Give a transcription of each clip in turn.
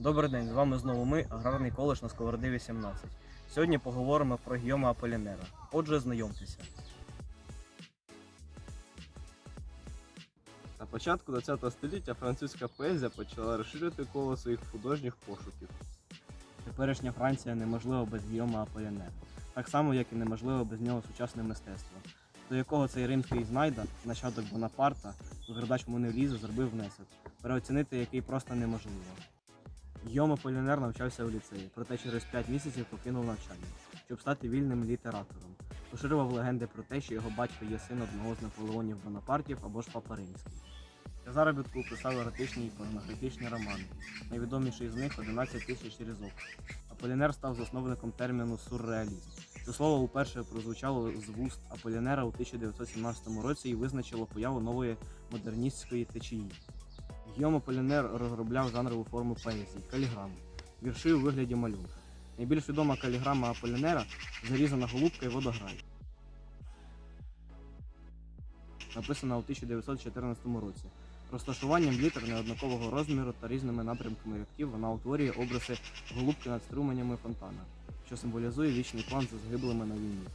Добрий день, з вами знову ми, аграрний коледж на Сковороди 18. Сьогодні поговоримо про Гйома Аполінера. Отже, знайомтеся. На початку ХХ століття французька поезія почала розширити коло своїх художніх пошуків. Теперішня Франція неможлива без Гйома Аполінера. Так само, як і неможливо без нього сучасне мистецтво, до якого цей римський знайда, нащадок Бонапарта, викрадач Монелізу зробив внесок, переоцінити який просто неможливо. Гйом Аполінер навчався у ліцеї, проте через 5 місяців покинув навчання, щоб стати вільним літератором. Поширював легенди про те, що його батько є син одного з Наполеонів Бонапартів або ж Папа Римський. Для заробітку писав еротичні і порнографічні романи. Найвідоміший з них 11 тисяч різок. Аполінер став засновником терміну сюрреалізм. Це слово уперше прозвучало з вуст Аполінера у 1917 році і визначило появу нової модерністської течії. Гйом Аполінер розробляв жанрову форму поезії каліграму, вірші у вигляді малюнка. Найбільш відома каліграма Аполінера зарізана голубка і водограй. Написана у 1914 році. Розташуванням літер неоднакового розміру та різними напрямками рядків вона утворює образи голубки над струменями фонтана, що символізує вічний план за згиблими на війні.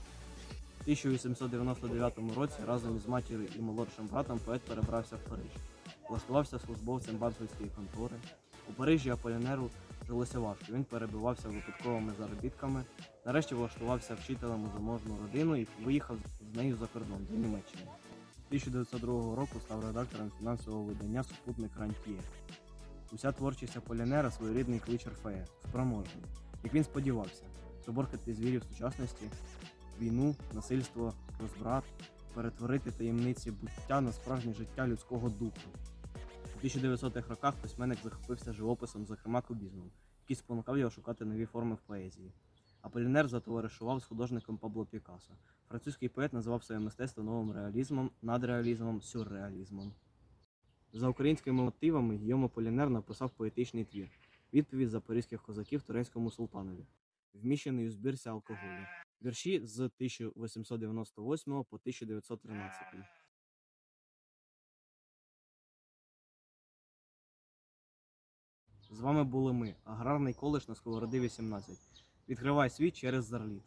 У 1899 році разом із матір'ю і молодшим братом поет перебрався в Париж. Влаштувався службовцем банківської контори. У Парижі Аполінеру жилося важко. Він перебивався випадковими заробітками. Нарешті влаштувався вчителем у заможну родину і виїхав з нею за кордон до Німеччини. 1902 року став редактором фінансового видання Супутник Рантіє. Уся творчість Аполінера своєрідний клич Орфея, спроможний, як він сподівався, приборкати звірів сучасності, війну, насильство, розбрат, перетворити таємниці буття на справжнє життя людського духу. У 1900-х роках письменник захопився живописом, зокрема кубізмом, який спонукав його шукати нові форми в поезії. Аполінер затоваришував з художником Пабло Пікассо. Французький поет називав своє мистецтво новим реалізмом, надреалізмом, сюрреалізмом. За українськими мотивами Гйом Аполінер написав поетичний твір Відповідь запорізьких козаків турецькому султанові, вміщений у збірці алкоголю. Вірші з 1898 по 1913. З вами були ми, аграрний коледж на Сковороди 18. Відкривай світ через зарліт.